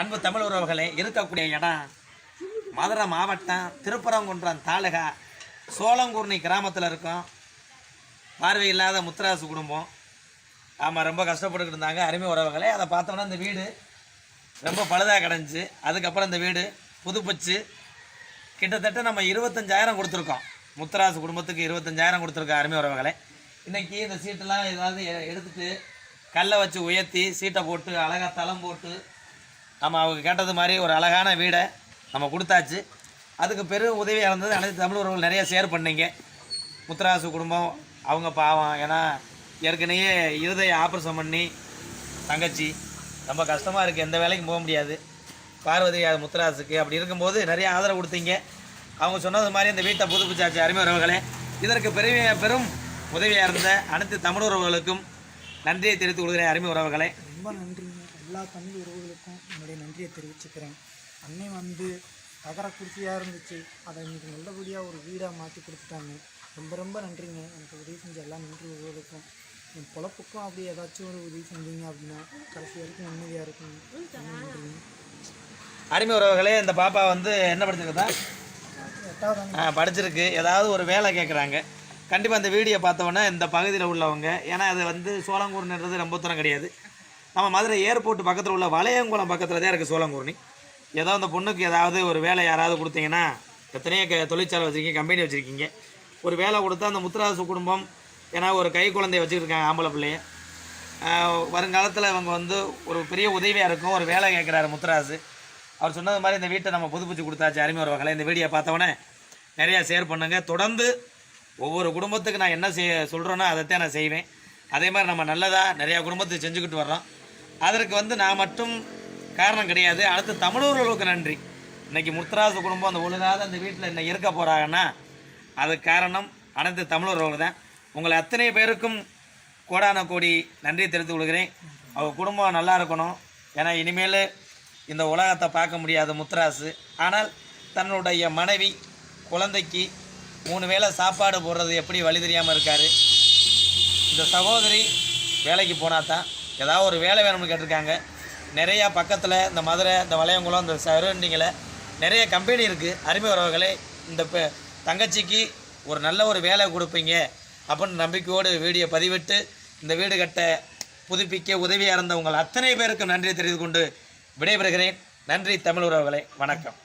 அன்பு தமிழ் உறவுகளே இருக்கக்கூடிய இடம் மதுரை மாவட்டம் திருப்பரங்குன்றம் தாலுகா சோளங்கூர்ணி கிராமத்தில் இருக்கோம். பார்வை இல்லாத முத்துராசு குடும்பம். ஆமாம் ரொம்ப கஷ்டப்பட்டுக்கிட்டு இருந்தாங்க அருமை உறவுகளே. அதை பார்த்தோம்னா இந்த வீடு ரொம்ப பழுதாக கிடஞ்சி அதுக்கப்புறம் இந்த வீடு புதுப்பிச்சு கிட்டத்தட்ட நம்ம இருபத்தஞ்சாயிரம் கொடுத்துருக்கோம். முத்தராசு குடும்பத்துக்கு இருபத்தஞ்சாயிரம் கொடுத்துருக்கோம் அருமை உறவுகளே. இன்றைக்கி இந்த சீட்டெல்லாம் ஏதாவது எடுத்துகிட்டு எடுத்துட்டு கல்லை வச்சு உயர்த்தி சீட்டை போட்டு அழகாக தளம் போட்டு நம்ம அவங்க கேட்டது மாதிரி ஒரு அழகான வீடை நம்ம கொடுத்தாச்சு. அதுக்கு பெரும் உதவியாக இருந்தது அனைத்து தமிழ் உறவுகள் நிறைய ஷேர் பண்ணிங்க. முத்துராசு குடும்பம் அவங்க பாவம் ஏன்னா ஏற்கனவே இருதய ஆப்ரேஷன் பண்ணி தங்கச்சி. ரொம்ப கஷ்டமாக இருக்குது எந்த வேலைக்கும் போக முடியாது. பார்வதி முத்துராசுக்கு அப்படி இருக்கும்போது நிறைய ஆதரவு கொடுத்தீங்க. அவங்க சொன்னது மாதிரி இந்த வீட்டை புதுப்பிச்சாச்சு அருமை உறவுகளே. இதற்கு பெரிய பெரும் உதவியாக இருந்த அனைத்து தமிழ் உறவுகளுக்கும் நன்றியை தெரிவித்துக் கொள்கிறேன் அருமை உறவுகளை. ரொம்ப நன்றிங்க. எல்லா தமிழ் உறவுகளுக்கும் என்னுடைய நன்றியை தெரிவிச்சுக்கிறேன். அன்னை வந்து தகர குடிசையாக இருந்துச்சு. அதை இன்னைக்கு நல்லபடியாக ஒரு வீடாக மாற்றி கொடுத்துட்டாங்க. ரொம்ப ரொம்ப நன்றிங்க. எனக்கு உதவி செஞ்ச எல்லா நன்றி உறவுகளுக்கும். என் பொழப்புக்கும் அப்படி ஏதாச்சும் ஒரு உதவி செஞ்சீங்க அப்படின்னா கடைசி வரைக்கும் நிம்மதியாக இருக்குங்க ரொம்ப நன்றிங்க. அருமை உறவுகளே இந்த பாப்பா வந்து என்ன படிச்சிருக்கா? எட்டாவது படிச்சிருக்கு. ஏதாவது ஒரு வேலை கேட்குறாங்க கண்டிப்பாக இந்த வீடியோ பார்த்தோன்னே இந்த பகுதியில் உள்ளவங்க ஏன்னா அது வந்து சோளங்கூர்ன்றது ரொம்ப தூரம் கிடையாது. நம்ம மதுரை ஏர்போர்ட் பக்கத்தில் உள்ள வளையங்குளம் பக்கத்தில் தான் இருக்குது சோளங்கூர்னி ஏதோ அந்த பொண்ணுக்கு ஏதாவது ஒரு வேலை யாராவது கொடுத்தீங்கன்னா எத்தனையோ க தொழிற்சாலை வச்சுருக்கீங்க கம்பெனி வச்சுருக்கீங்க. ஒரு வேலை கொடுத்தா அந்த முத்துராசு குடும்பம் ஏன்னா ஒரு கை குழந்தைய வச்சுருக்காங்க ஆம்பளை பிள்ளைய. வருங்காலத்தில் இவங்க வந்து ஒரு பெரிய உதவியாக இருக்கும் ஒரு வேலை கேட்குறாரு முத்துராசு. அவர் சொன்னது மாதிரி இந்த வீட்டை நம்ம புதுப்பிச்சு கொடுத்தாச்சு அருமை உறவுகளை இந்த வீடியோ பார்த்தவொடனே நிறையா ஷேர் பண்ணுங்க. தொடர்ந்து ஒவ்வொரு குடும்பத்துக்கு நான் என்ன செய்ய சொல்கிறேனோ அதைத்தான் நான் செய்வேன். அதே மாதிரி நம்ம நல்லதாக நிறையா குடும்பத்துக்கு செஞ்சுக்கிட்டு வர்றோம். அதற்கு வந்து நான் மட்டும் காரணம் கிடையாது. அடுத்து தமிழர்களுக்கு நன்றி. இன்னைக்கு முத்துராசு குடும்பம் அந்த ஒழுகாத அந்த வீட்டில் என்ன இருக்க போகிறாங்கன்னா அதுக்கு காரணம் அனைத்து தமிழர்கள் தான். உங்களை அத்தனை பேருக்கும் கோடான கோடி நன்றி தெரிவித்துக் கொள்கிறேன். அவங்க குடும்பம் நல்லா இருக்கணும். ஏன்னா இனிமேல் இந்த உலகத்தை பார்க்க முடியாது முத்துராசு. ஆனால் தன்னுடைய மனைவி குழந்தைக்கு மூணு வேளை சாப்பாடு போடுறது எப்படி வழி தெரியாமல் இருக்கார். இந்த சகோதரி வேலைக்கு போனால் தான் ஏதாவது ஒரு வேலை வேணும்னு கேட்டிருக்காங்க. நிறையா பக்கத்தில் இந்த மதுரை இந்த வளையங்குளம் இந்த சரௌண்டிங்கில் நிறைய கம்பெனி இருக்குது அருமை உறவுகளே இந்த தங்கச்சிக்கு ஒரு நல்ல ஒரு வேலை கொடுப்பீங்க அப்படின்னு நம்பிக்கையோடு வீடியோ பதிவிட்டு இந்த வீடு கட்ட புதுப்பிக்க உதவியாக இருந்த உங்கள் அத்தனை பேருக்கும் நன்றி தெரிந்து கொண்டு விடைபெறுகிறேன். நன்றி தமிழ் உறவுகளை வணக்கம்.